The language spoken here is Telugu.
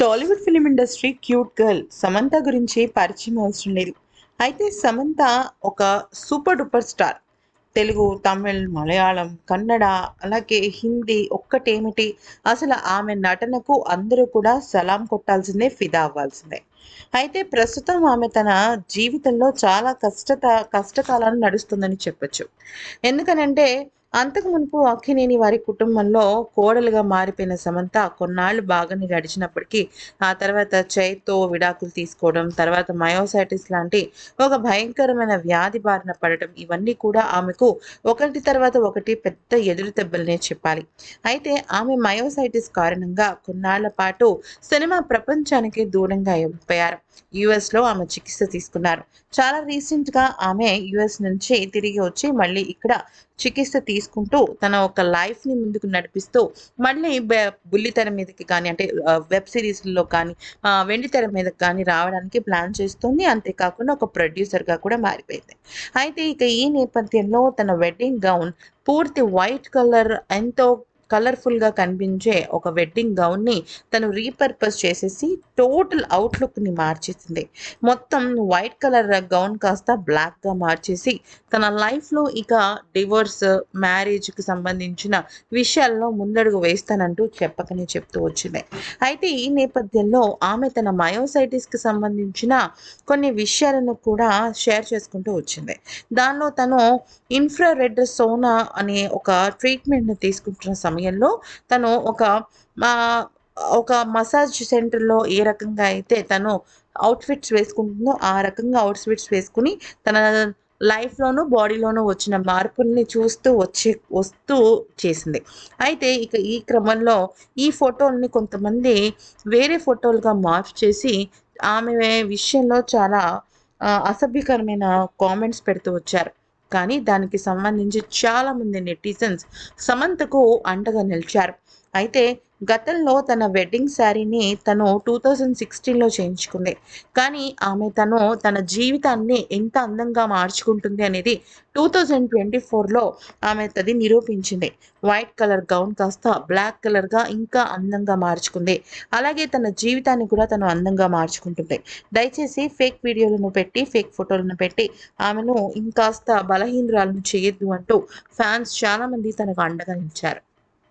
Tollywood film industry cute girl Samantha గురించి పరిచయం అవసరం లేదు. అయితే సమంత ఒక super duper star. Telugu Tamil Malayalam Kannada అలాగే హిందీ ఒక్కటేమిటి? అసలు ఆమె నటనకు అందరూ కూడా సలాం కొట్టాల్సిందే ఫిదా అవ్వాల్సిందే. అయితే ప్రస్తుతం ఆమె తన జీవితంలో చాలా కష్టత కష్టకాలాన్ని నడుస్తుందని చెప్పొచ్చు. ఎందుకనంటే అంతకు మునుపు అక్కినేని వారి కుటుంబంలో కోడలుగా మారిపోయిన సమంత కొన్నాళ్ళు బాగానే గడిచినప్పటికీ ఆ తర్వాత చైతో విడాకులు తీసుకోవడం తర్వాత మయోసైటిస్ లాంటి ఒక భయంకరమైన వ్యాధి బారిన పడటం ఇవన్నీ కూడా ఆమెకు ఒకటి తర్వాత ఒకటి పెద్ద ఎదురు దెబ్బలనే చెప్పాలి. అయితే ఆమె మయోసైటిస్ కారణంగా కొన్నాళ్ళ పాటు సినిమా ప్రపంచానికి దూరంగా అయిపోయారు. యుఎస్లో ఆమె చికిత్స తీసుకున్నారు. చాలా రీసెంట్గా ఆమె యుఎస్ నుంచి తిరిగి వచ్చి మళ్ళీ ఇక్కడ చికిత్స తీసుకుంటూ తన ఒక లైఫ్ని ముందుకు నడిపిస్తూ మళ్ళీ బుల్లితెర మీదకి కానీ అంటే వెబ్ సిరీస్లో కానీ వెండితెర మీదకి కానీ రావడానికి ప్లాన్ చేస్తుంది. అంతేకాకుండా ఒక ప్రొడ్యూసర్గా కూడా మారిపోయింది. అయితే ఇక ఈ నేపథ్యంలో తన వెడ్డింగ్ గౌన్ పూర్తి వైట్ కలర్ ఎంతో కలర్ఫుల్గా కనిపించే ఒక వెడ్డింగ్ గౌన్ని తను రీపర్పస్ చేసేసి టోటల్ అవుట్లుక్ని మార్చేసింది. మొత్తం వైట్ కలర్ గౌన్ కాస్త బ్లాక్గా మార్చేసి తన లైఫ్లో ఇక డివోర్స్ మ్యారేజ్కి సంబంధించిన విషయాల్లో ముందడుగు వేస్తానంటూ చెప్పకనే చెప్తూ వచ్చింది. అయితే ఈ నేపథ్యంలో ఆమె తన మయోసైటిస్కి సంబంధించిన కొన్ని విషయాలను కూడా షేర్ చేసుకుంటూ వచ్చింది. దానిలో తను ఇన్ఫ్రారెడ్ సోనా అనే ఒక ట్రీట్మెంట్ని తీసుకుంటున్న సమయం సమయంలో తను ఒక ఒక మసాజ్ సెంటర్లో ఏ రకంగా అయితే తను అవుట్ఫిట్స్ వేసుకుంటుందో ఆ రకంగా అవుట్ఫిట్స్ వేసుకుని తన లైఫ్లోనూ బాడీలోనూ వచ్చిన మార్పుల్ని చూస్తూ వచ్చే వస్తూ చేసింది. అయితే ఇక ఈ క్రమంలో ఈ ఫోటోల్ని కొంతమంది వేరే ఫోటోలుగా మార్పు చేసి ఆమె విషయంలో చాలా అసభ్యకరమైన కామెంట్స్ పెడుతూ వచ్చారు. కానీ దానికి సంబంధించి చాలామంది నెటిజన్స్ సమంతకు అండగా నిలిచారు. అయితే గతంలో తన వెడ్డింగ్ శారీని తను టూ థౌజండ్ సిక్స్టీన్లో చేయించుకుంది. కానీ ఆమె తను తన జీవితాన్ని ఎంత అందంగా మార్చుకుంటుంది అనేది టూ థౌజండ్ ట్వంటీ ఫోర్లో ఆమె అది నిరూపించింది. వైట్ కలర్ గౌన్ కాస్త బ్లాక్ కలర్గా ఇంకా అందంగా మార్చుకుంది. అలాగే తన జీవితాన్ని కూడా తను అందంగా మార్చుకుంటుంది. దయచేసి ఫేక్ వీడియోలను పెట్టి ఫేక్ ఫోటోలను పెట్టి ఆమెను ఇంకాస్త బలహీనరాలను చేయొద్దు అంటూ ఫ్యాన్స్ చాలామంది తనకు అండగా నిలిచారు.